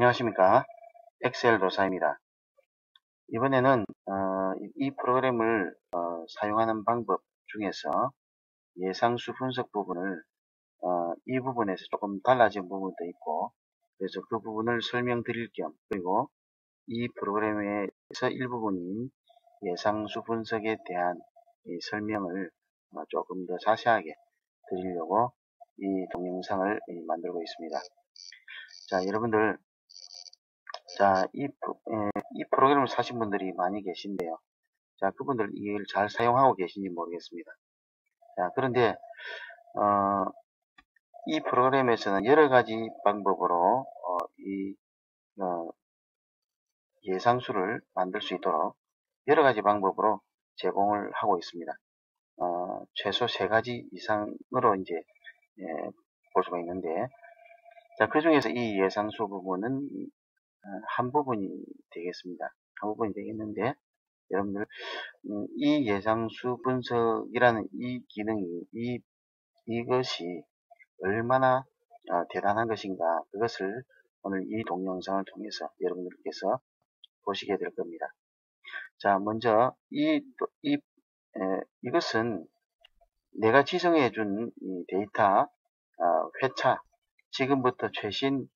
안녕하십니까 엑셀 도사입니다 이번에는 어, 이 프로그램을 어, 사용하는 방법 중에서 예상수 분석 부분을 어, 이 부분에서 조금 달라진 부분도 있고 그래서 그 부분을 설명드릴 겸 그리고 이 프로그램에서 일부분인 예상수 분석에 대한 설명을 어, 조금 더 자세하게 드리려고 이 동영상을 만들고 있습니다. 자, 여러분들 자, 이, 에, 이 프로그램을 사신 분들이 많이 계신데요. 자, 그분들 이걸 잘 사용하고 계신지 모르겠습니다. 자, 그런데, 어, 이 프로그램에서는 여러 가지 방법으로, 어, 이, 어, 예상수를 만들 수 있도록 여러 가지 방법으로 제공을 하고 있습니다. 어, 최소 세 가지 이상으로 이제, 예, 볼 수가 있는데, 자, 그 중에서 이 예상수 부분은 어, 한 부분이 되겠습니다. 한 부분이 되겠는데 여러분들 음, 이 예상수 분석이라는 이 기능이 이 이것이 얼마나 어, 대단한 것인가 그것을 오늘 이 동영상을 통해서 여러분들께서 보시게 될 겁니다. 자 먼저 이, 이 에, 이것은 내가 지정해 준 데이터 어, 회차 지금부터 최신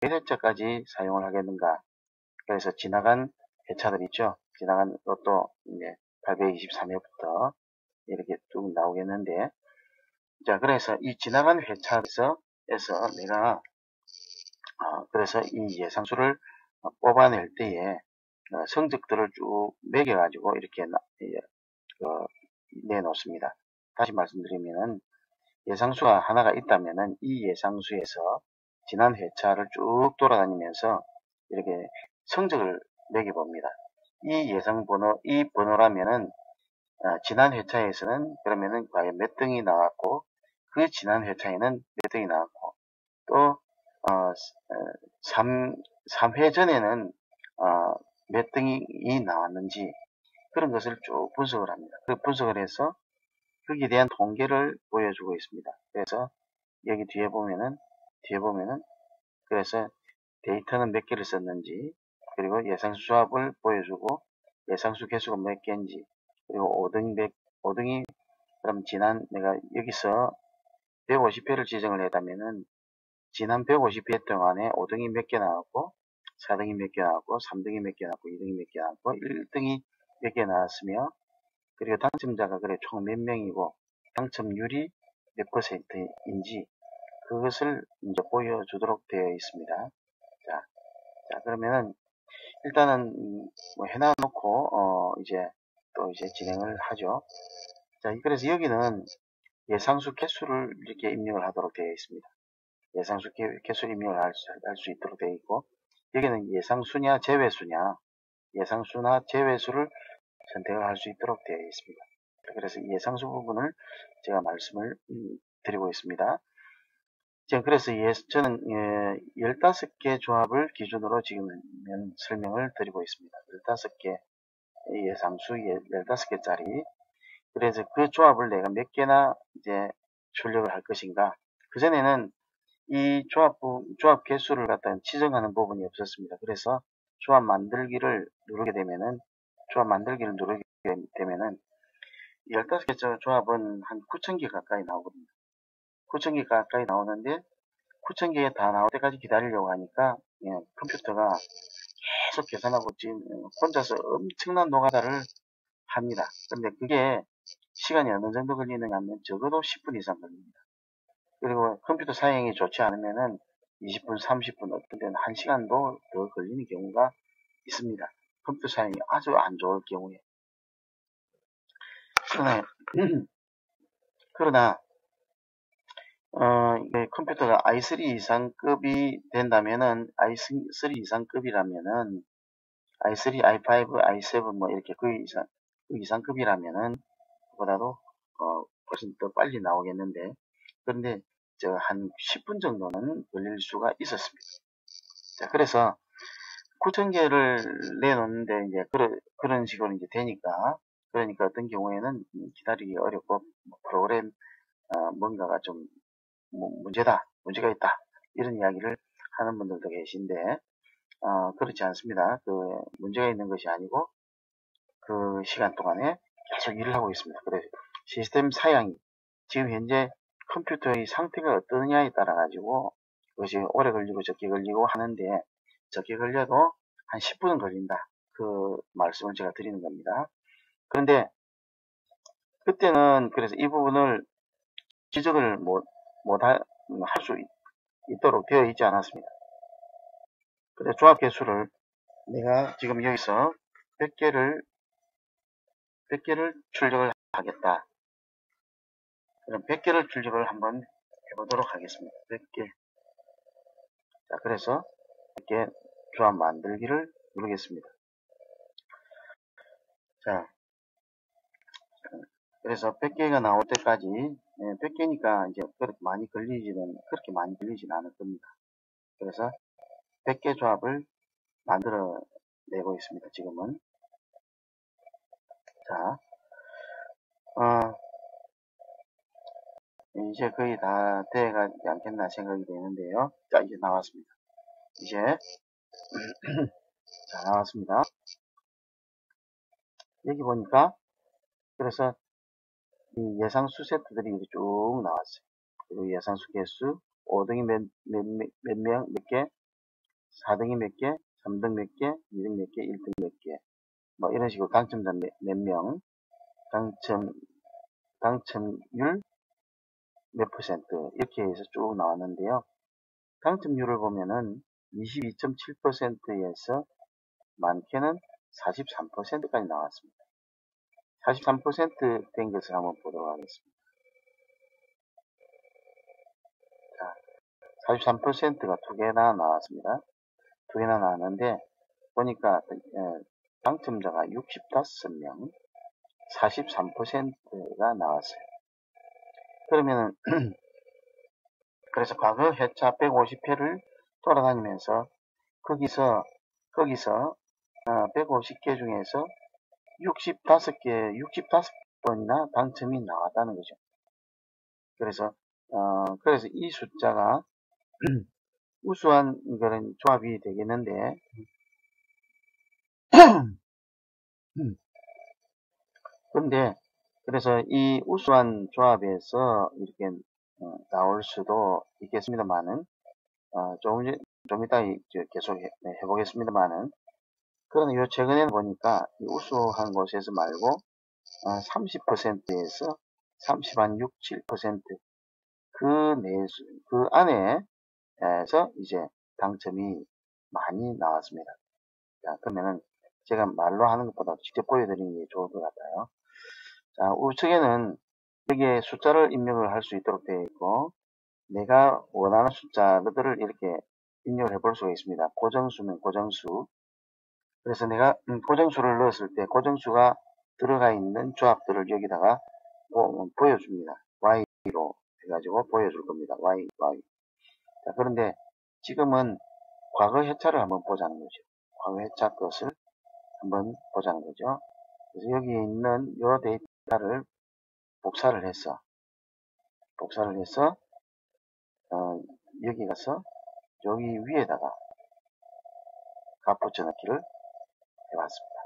몇 회차까지 사용을 하겠는가. 그래서 지나간 회차들 있죠. 지나간 것도 이제 823회부터 이렇게 쭉 나오겠는데, 자, 그래서 이 지나간 회차에서 에서 내가 어, 그래서 이 예상수를 뽑아낼 때에 어, 성적들을 쭉 매겨 가지고 이렇게 나, 어, 내놓습니다. 다시 말씀드리면은 예상수가 하나가 있다면은 이 예상수에서 지난 회차를 쭉 돌아다니면서 이렇게 성적을 매겨봅니다. 이 예상 번호, 이 번호라면은 어, 지난 회차에서는 그러면은 과연 몇 등이 나왔고 그 지난 회차에는 몇 등이 나왔고 또 어, 3, 3회 전에는 어, 몇 등이 나왔는지 그런 것을 쭉 분석을 합니다. 그 분석을 해서 거기에 대한 통계를 보여주고 있습니다. 그래서 여기 뒤에 보면은 뒤에 보면은 그래서 데이터는 몇 개를 썼는지 그리고 예상수 조합을 보여주고 예상수 개수가 몇 개인지 그리고 5등이 100, 5등이 그럼 지난 내가 여기서 150회를 지정을 했다면은 지난 150회 동안에 5등이 몇 개 나왔고 4등이 몇 개 나왔고 3등이 몇 개 나왔고 2등이 몇 개 나왔고 1등이 몇 개 나왔으며 그리고 당첨자가 그래 총 몇 명이고 당첨률이 몇 퍼센트인지 그것을 이제 보여주도록 되어 있습니다. 자, 자 그러면은 일단은 뭐 해놔놓고 어 이제 또 이제 진행을 하죠. 자, 그래서 여기는 예상수 개수를 이렇게 입력을 하도록 되어 있습니다. 예상수 개수 입력을 할 수, 할수 있도록 되어 있고 여기는 예상수냐 제외수냐 예상수나 제외수를 선택을 할 수 있도록 되어 있습니다. 그래서 예상수 부분을 제가 말씀을 음, 드리고 있습니다. 그래서 예, 저는 예, 15개 조합을 기준으로 지금 설명을 드리고 있습니다. 15개 예상수 15개짜리 그래서 그 조합을 내가 몇 개나 이제 출력을 할 것인가 그전에는 이 조합, 조합 개수를 갖다 지정하는 부분이 없었습니다. 그래서 조합 만들기를 누르게 되면은 조합 만들기를 누르게 되면은 15개 조합은 한 9,000개 가까이 나오거든요. 9,000개 가까이 나오는데 9,000개 다 나올 때까지 기다리려고 하니까 예, 컴퓨터가 계속 계산하고 지금 혼자서 엄청난 노가다를 합니다. 근데 그게 시간이 어느 정도 걸리느냐 하면 적어도 10분 이상 걸립니다. 그리고 컴퓨터 사용이 좋지 않으면은 20분, 30분, 어떤 때는 1시간도 더 걸리는 경우가 있습니다. 컴퓨터 사용이 아주 안 좋을 경우에. 그러나, 그러나 어, 컴퓨터가 i3 이상급이 된다면은 i3 이상급이라면은 i3, i5, i7 뭐 이렇게 그 이상 그 이상급이라면은 보다도 어, 훨씬 더 빨리 나오겠는데 그런데 저 한 10분 정도는 걸릴 수가 있었습니다. 자, 그래서 9,000개를 내놓는데 이제 그런 그런 식으로 이제 되니까 그러니까 어떤 경우에는 기다리기 어렵고 뭐 프로그램 어, 뭔가가 좀뭐 문제다, 문제가 있다 이런 이야기를 하는 분들도 계신데 어, 그렇지 않습니다. 그 문제가 있는 것이 아니고 그 시간 동안에 계속 일을 하고 있습니다. 그래서 시스템 사양이 지금 현재 컴퓨터의 상태가 어떠냐에 따라 가지고 그것이 오래 걸리고 적게 걸리고 하는데 적게 걸려도 한 10분은 걸린다. 그 말씀을 제가 드리는 겁니다. 그런데 그때는 그래서 이 부분을 지적을 못, 못할 수 있도록 되어 있지 않았습니다. 그래 조합 개수를 내가 지금 여기서 100개를 100개를 출력을 하겠다. 그럼 100개를 출력을 한번 해보도록 하겠습니다. 100개. 자, 그래서 100개 조합 만들기를 누르겠습니다. 자, 그래서 100개가 나올 때까지, 네, 100개니까 이제 그렇게 많이 걸리지는, 그렇게 많이 걸리지는 않을 겁니다. 그래서 100개 조합을 만들어 내고 있습니다. 지금은. 자, 어, 이제 거의 다 돼가지 않겠나 생각이 되는데요. 자, 이제 나왔습니다. 이제, 자, 나왔습니다. 여기 보니까, 그래서 이 예상 수 세트들이 쭉 나왔어요. 그리고 예상 수 개수, 5등이 몇, 몇, 몇 명, 몇 개, 4등이 몇 개, 3등 몇 개, 2등 몇 개, 1등 몇 개. 뭐 이런 식으로 당첨자 몇, 몇 명, 당첨, 당첨률 몇 퍼센트, 이렇게 해서 쭉 나왔는데요. 당첨률을 보면은 22.7%에서 많게는 43%까지 나왔습니다. 43%된 것을 한번 보도록 하겠습니다. 자, 43%가 두 개나 나왔습니다. 두 개나 나왔는데, 보니까, 예, 당첨자가 65명, 43%가 나왔어요. 그러면은, 그래서 과거 회차 150회를 돌아다니면서, 거기서, 거기서, 150개 어, 중에서 65개, 65번이나 당첨이 나왔다는 거죠. 그래서, 어, 그래서 이 숫자가 우수한 그런 조합이 되겠는데, 근데, 그래서 이 우수한 조합에서 이렇게 어, 나올 수도 있겠습니다만은, 어, 조금, 좀 이따 계속 해, 네, 해보겠습니다만은, 그러나 요 최근에는 보니까 우수한 곳에서 말고 어, 30%에서 30, 한 6, 7%그 내수, 그 안에서 이제 당첨이 많이 나왔습니다. 자, 그러면은 제가 말로 하는 것보다 직접 보여드리는 게 좋을 것 같아요. 자, 우측에는 여기에 숫자를 입력을 할 수 있도록 되어 있고, 내가 원하는 숫자들을 이렇게 입력을 해볼 수가 있습니다. 고정수면 고정수, 그래서 내가 음, 고정수를 넣었을 때 고정수가 들어가 있는 조합들을 여기다가 보, 여줍니다 Y로 해가지고 보여줄 겁니다. Y, Y. 자, 그런데 지금은 과거 회차를 한번 보자는 거죠. 과거 회차 것을 한번 보자는 거죠. 그래서 여기 있는 이 데이터를 복사를 해서 복사를 해서 어, 여기 가서 여기 위에다가 값 붙여넣기를 해봤습니다.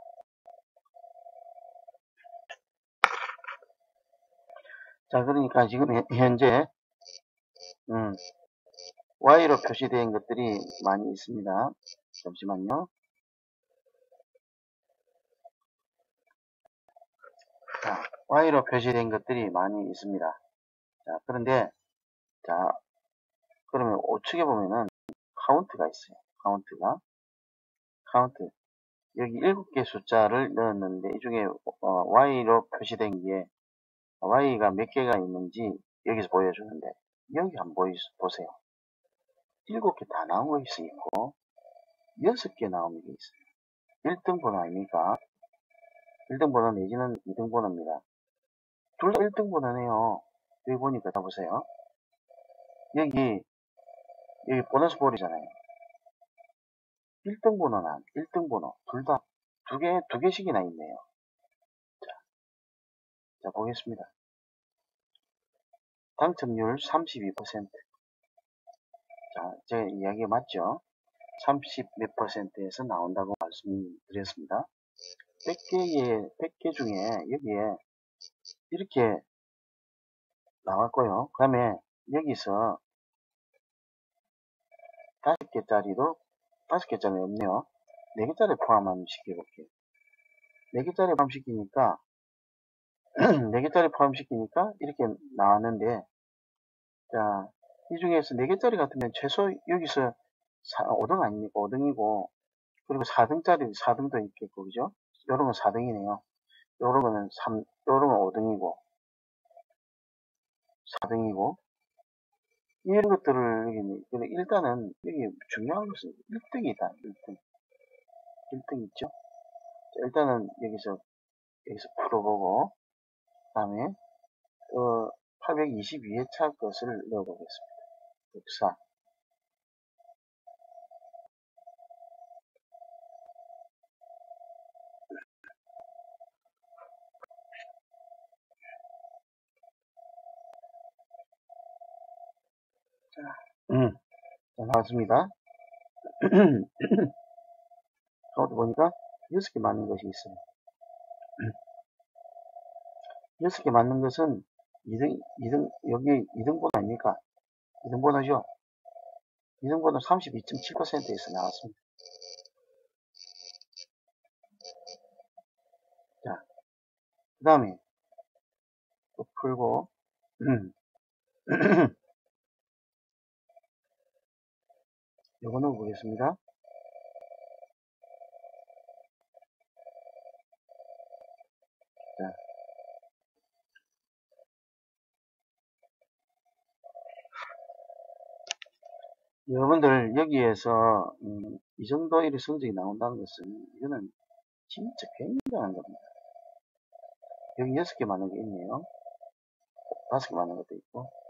자, 그러니까 지금 현재 음, Y로 표시된 것들이 많이 있습니다. 잠시만요. 자, Y로 표시된 것들이 많이 있습니다. 자, 그런데, 자, 그러면 우측에 보면은 카운트가 있어요. 카운트가. 카운트. 여기 7개 숫자를 넣었는데 이 중에 어, Y로 표시된 게 Y가 몇 개가 있는지 여기서 보여주는데 여기 한번 보이, 보세요. 7개 다 나온 거 있고 6개 나온 게 있어요. 1등 번호 아닙니까? 1등 번호 내지는 2등 번호입니다. 둘 다 1등 번호네요. 여기 보니까 다 보세요. 여기 여기 보너스 볼이잖아요. 1등 번호나 1등 번호 둘 다 두 개, 두 개씩이나 있네요. 자, 자 보겠습니다. 당첨률 32%. 자, 제 이야기 맞죠? 30 몇 퍼센트에서 나온다고 말씀드렸습니다. 100개의 100개 중에 여기에 이렇게 나왔고요. 그 다음에 여기서 5개짜리도 5개짜리 없네요. 4개짜리 포함하면 시켜볼게요. 4개짜리 포함시키니까 4개짜리 포함시키니까 이렇게 나왔는데 자, 이 중에서 4개짜리 같으면 최소 여기서 4, 5등 아닙니까? 5등이고 그리고 4등짜리 4등도 있겠고 그죠? 요런 건 4등이네요. 요런 거는 3, 요런 건 5등이고 4등이고 이런 것들을 여기 일단은 여기 중요한 것은 1등이다. 1등. 1등 있죠? 일단은 여기서 여기서 풀어보고 다음에 어, 822회차 것을 넣어보겠습니다. 역사 자, 음, 자, 나왔습니다. 가운데 보니까 6개 맞는 것이 있어요. 6개 맞는 것은 2등, 2등, 여기 2등 번호 아닙니까? 2등 번호죠? 2등 번호 32.7%에서 나왔습니다. 자, 그 다음에 또 풀고, 요거 넣어보겠습니다. 자. 여러분들 여기에서 음, 이 정도의 성적이 나온다는 것은 이거는 진짜 굉장한 겁니다. 여기 6개 맞는 게 있네요. 5개 맞는 것도 있고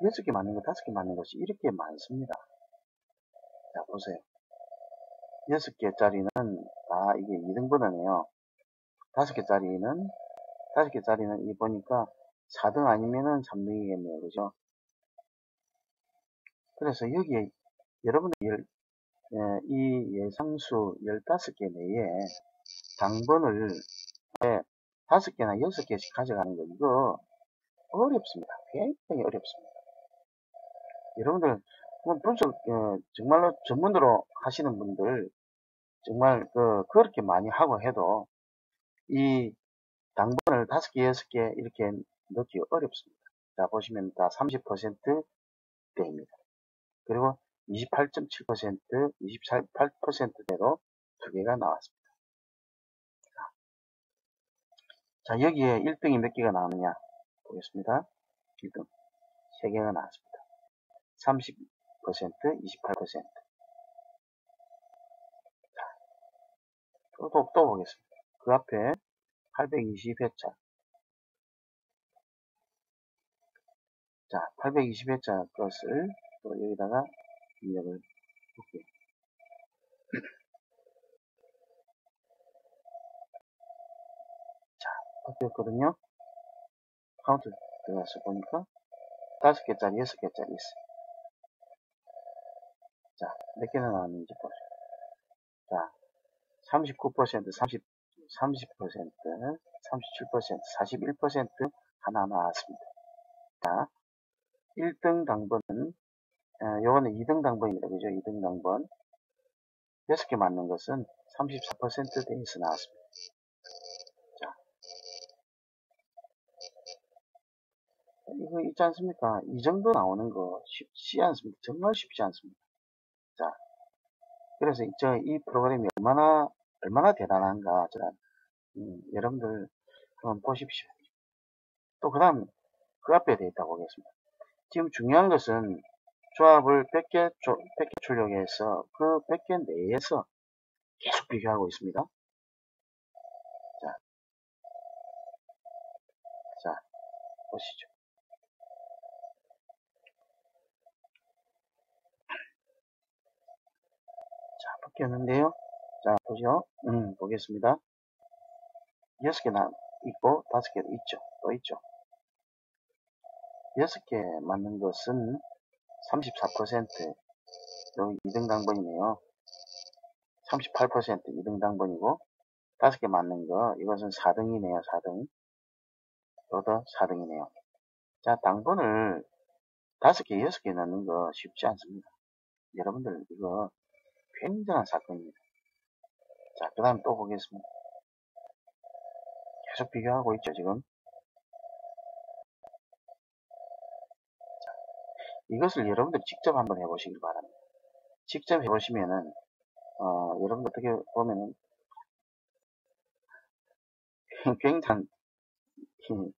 6개 맞는 거, 5개 맞는 것이 이렇게 많습니다. 자, 보세요. 6개짜리는, 아, 이게 2등번호네요. 5개짜리는, 5개짜리는 이 보니까 4등 아니면은 3등이겠네요. 그죠? 그래서 여기에 여러분들 예, 이 예상수 15개 내에 당번을 예, 5개나 6개씩 가져가는 거 이거 어렵습니다. 굉장히 어렵습니다. 여러분들 분석 어, 정말로 전문으로 하시는 분들 정말 그 그렇게 많이 하고 해도 이 당번을 5개, 6개 이렇게 넣기 어렵습니다. 자 보시면 다 30%대입니다. 그리고 28.7%, 28%대로 두 개가 나왔습니다. 자 여기에 1등이 몇 개가 나오느냐 보겠습니다. 1등 3개가 나왔습니다. 30%, 28%. 자, 또, 또, 또 보겠습니다. 그 앞에 820회차. 자, 820회차 것을 또 여기다가 입력을 볼게요. 자, 바뀌었거든요. 카운트 들어가서 보니까 5개짜리, 6개짜리 있어요. 자, 몇 개나 나왔는지 보세요. 자, 39%, 30, 30%, 37%, 41% 하나 나왔습니다. 자, 1등 당번은, 어, 요거는 2등 당번입니다. 그죠? 2등 당번. 6개 맞는 것은 34%대에서 나왔습니다. 자, 이거 있지 않습니까? 이 정도 나오는 거 쉽지 않습니다. 정말 쉽지 않습니다. 자, 그래서 저 이 프로그램이 얼마나 얼마나 대단한가 저 음, 여러분들 한번 보십시오. 또 그 다음 그 앞에 돼 있다고 보겠습니다. 지금 중요한 것은 조합을 100개, 100개 출력해서 그 100개 내에서 계속 비교하고 있습니다. 자, 자 보시죠. 바뀌었는데요. 자, 보죠. 음, 보겠습니다. 6개나 있고 5개도 있죠. 또 있죠. 6개 맞는 것은 34%, 여기 2등 당번이네요. 38% 2등 당번이고 5개 맞는 거 이것은 4등이네요. 4등. 또더 4등이네요. 자, 당번을 5개, 6개 넣는 거 쉽지 않습니다. 여러분들 이거 굉장한 사건입니다. 자, 그 다음 또 보겠습니다. 계속 비교하고 있죠, 지금. 자, 이것을 여러분들 직접 한번 해보시길 바랍니다. 직접 해보시면은, 어, 여러분들 어떻게 보면은, 굉장한,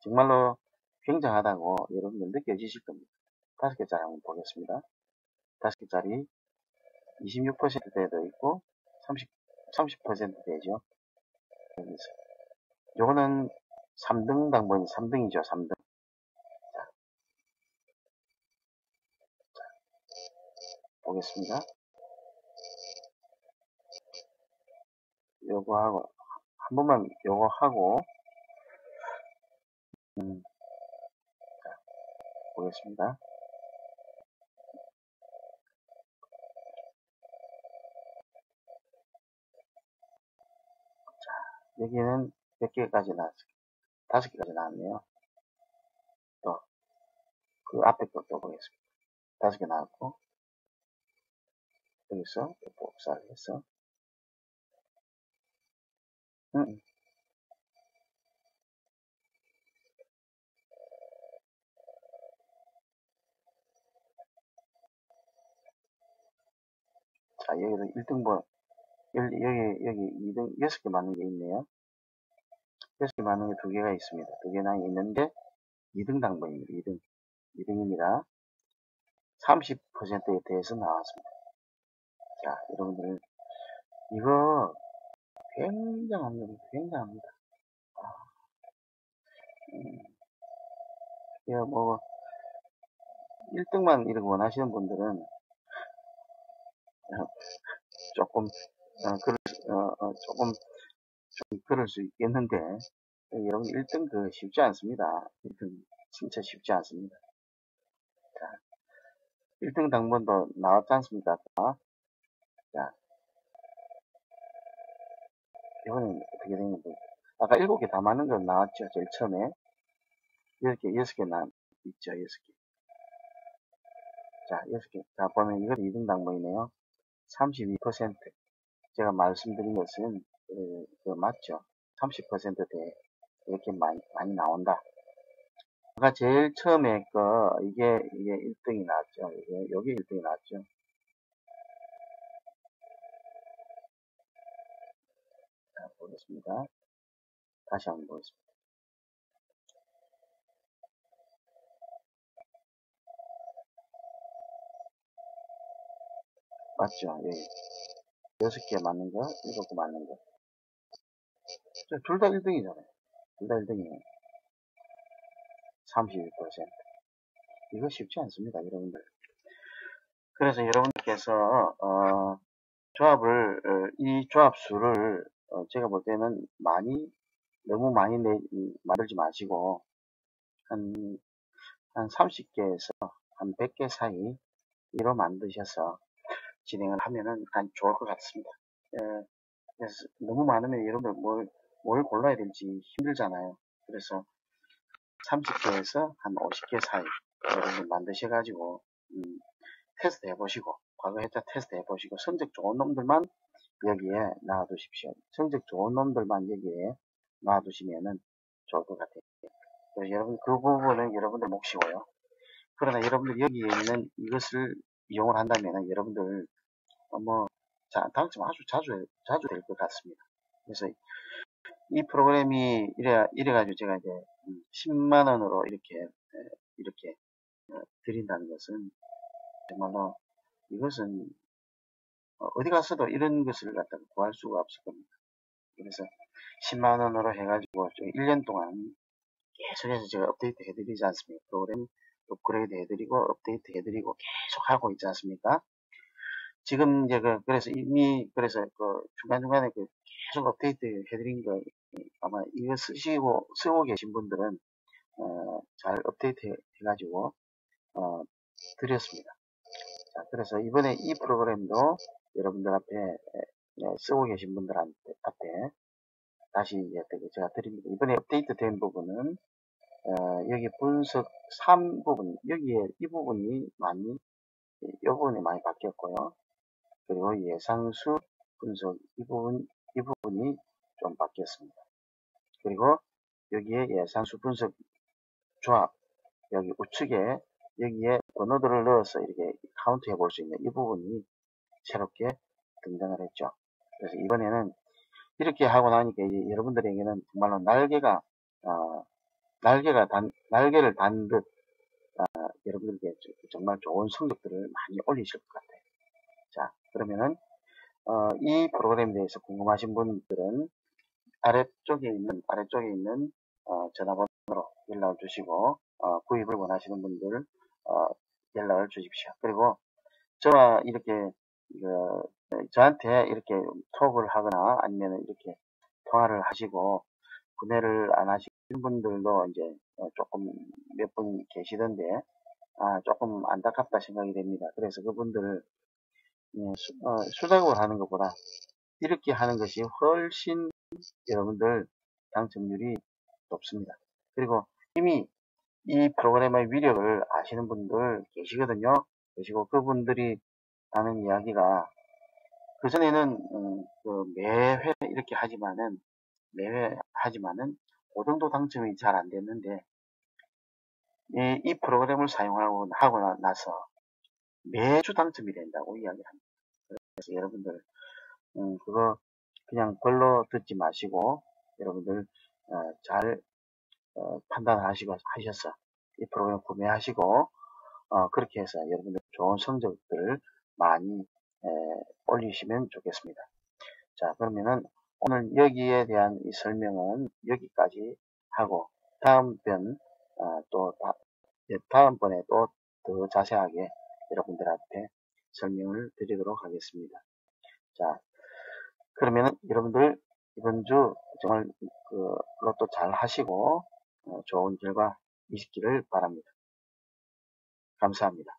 정말로 굉장하다고 여러분들 느껴지실 겁니다. 다섯 개짜리 한번 보겠습니다. 다섯 개짜리 26%대도 있고 30, 30%대죠. 여기서. 요거는 3등 당번이 3등이죠. 3등. 자, 자, 보겠습니다. 요거 하고 한 번만 요거 하고 음, 자, 보겠습니다. 여기는 몇 개까지 나왔어요? 다섯 개까지 나왔네요. 또, 그 앞에 것도 보겠습니다. 다섯 개 나왔고, 여기서 복사를 해서, 음. 자, 여기도 1등번, 여기, 여기, 여기 2등, 6개 맞는 게 있네요. 6개 맞는 게두 개가 있습니다. 두 개나 있는데, 2등 당번입니다. 2등. 2등입니다. 30%에 대해서 나왔습니다. 자, 여러분들, 이거 굉장합니다. 굉장합니다. 아, 음, 뭐, 1등만 이런 원하시는 분들은, 어, 조금, 어, 그럴, 어, 어, 조금, 좀 그럴 수 있겠는데, 여러분 1등 그 쉽지 않습니다. 1등 진짜 쉽지 않습니다. 자, 1등 당번도 나왔지 않습니까? 자, 이번엔 어떻게 되는지. 아까 7개 다 맞는 건 나왔죠. 제일 처음에. 10개, 6개 나, 있죠. 6개. 자, 6개. 자, 보면 이건 2등 당번이네요. 32%. 제가 말씀드린 것은, 그, 그 맞죠. 30%대 이렇게 많이, 많이 나온다. 아까 제일 처음에 거, 이게, 이게 1등이 나왔죠. 이게, 여기 1등이 나왔죠. 자, 보겠습니다. 다시 한번 보겠습니다. 맞죠? 예. 6개 맞는 거, 7개 맞는 거. 둘 다 1등이잖아요. 둘 다 1등이에요. 32%. 이거 쉽지 않습니다, 여러분들. 그래서 여러분께서, 어, 조합을, 어, 이 조합수를, 어, 제가 볼 때는 많이, 너무 많이 내, 만들지 마시고, 한, 한 30개에서 한 100개 사이로 만드셔서 진행을 하면은 간 좋을 것 같습니다. 예, 그래서 너무 많으면 여러분들 뭘, 뭘 골라야 될지 힘들잖아요. 그래서 30개에서 한 50개 사이 여러분 만드셔가지고 음, 테스트 해보시고 과거 했다 테스트 해보시고 성적 좋은 놈들만 여기에 놔두십시오. 성적 좋은 놈들만 여기에 놔두시면은 좋을 것 같아요. 그래서 여러분 그 부분은 여러분들 몫이고요. 그러나 여러분들 여기에 있는 이것을 이용을 한다면 여러분들 어, 뭐 자, 당첨 아주 자주 자주 될 것 같습니다. 그래서 이 프로그램이 이래 이래 가지고 제가 이제 10만 원으로 이렇게 이렇게 어, 드린다는 것은 정말로 이것은 어, 어디 가서도 이런 것을 갖다가 구할 수가 없을 겁니다. 그래서 10만 원으로 해가지고 1년 동안 계속해서 제가 업데이트 해드리지 않습니까? 프로그램 업그레이드 해드리고 업데이트 해드리고 계속 하고 있지 않습니까? 지금 이제 그 그래서 이미 그래서 그 중간 중간에 그 계속 업데이트 해드린 거 아마 이거 쓰시고 쓰고 계신 분들은 어, 잘 업데이트 해가지고 어, 드렸습니다. 자, 그래서 이번에 이 프로그램도 여러분들 앞에 네, 쓰고 계신 분들 앞에 다시 제가 드립니다. 이번에 업데이트 된 부분은 어, 여기 분석 3 부분 여기에 이 부분이 많이 이 부분이 많이 바뀌었고요. 그리고 예상수 분석 이 부분 이 부분이 좀 바뀌었습니다. 그리고 여기에 예상수 분석 조합 여기 우측에 여기에 번호들을 넣어서 이렇게 카운트 해볼 수 있는 이 부분이 새롭게 등장을 했죠. 그래서 이번에는 이렇게 하고 나니까 이제 여러분들에게는 정말로 날개가 어, 날개가 단 날개를 단듯 어, 여러분들께 정말 좋은 성적들을 많이 올리실 것 같아요. 자 그러면은 어, 이 프로그램에 대해서 궁금하신 분들은 아래쪽에 있는 아래쪽에 있는 어, 전화번호로 연락을 주시고 어, 구입을 원하시는 분들 어, 연락을 주십시오. 그리고 저와 이렇게 그, 저한테 이렇게 톡을 하거나 아니면 이렇게 통화를 하시고 구매를 안 하시는 분들도 이제 어, 조금 몇 분 계시던데 아, 조금 안타깝다 생각이 됩니다. 그래서 그분들을 예, 수, 어, 수작업을 하는 것보다 이렇게 하는 것이 훨씬 여러분들 당첨률이 높습니다. 그리고 이미 이 프로그램의 위력을 아시는 분들 계시거든요. 계시고 그분들이 하는 이야기가 그전에는 음, 그 매회 이렇게 하지만은 매회 하지만은 그 정도 당첨이 잘 안 됐는데 이, 이 프로그램을 사용하고 하고 나서 매주 당첨이 된다고 이야기합니다. 그래서 여러분들 음, 그거 그냥 별로 듣지 마시고 여러분들 어, 잘 어, 판단하시고 하셔서 이 프로그램 구매하시고 어, 그렇게 해서 여러분들 좋은 성적들 많이 에, 올리시면 좋겠습니다. 자 그러면은 오늘 여기에 대한 이 설명은 여기까지 하고 다음 편 어, 예, 다음번에 또 더 자세하게 여러분들한테 설명을 드리도록 하겠습니다. 자 그러면 여러분들 이번 주 정말 그 로또 잘 하시고 어, 좋은 결과 있기를 바랍니다. 감사합니다.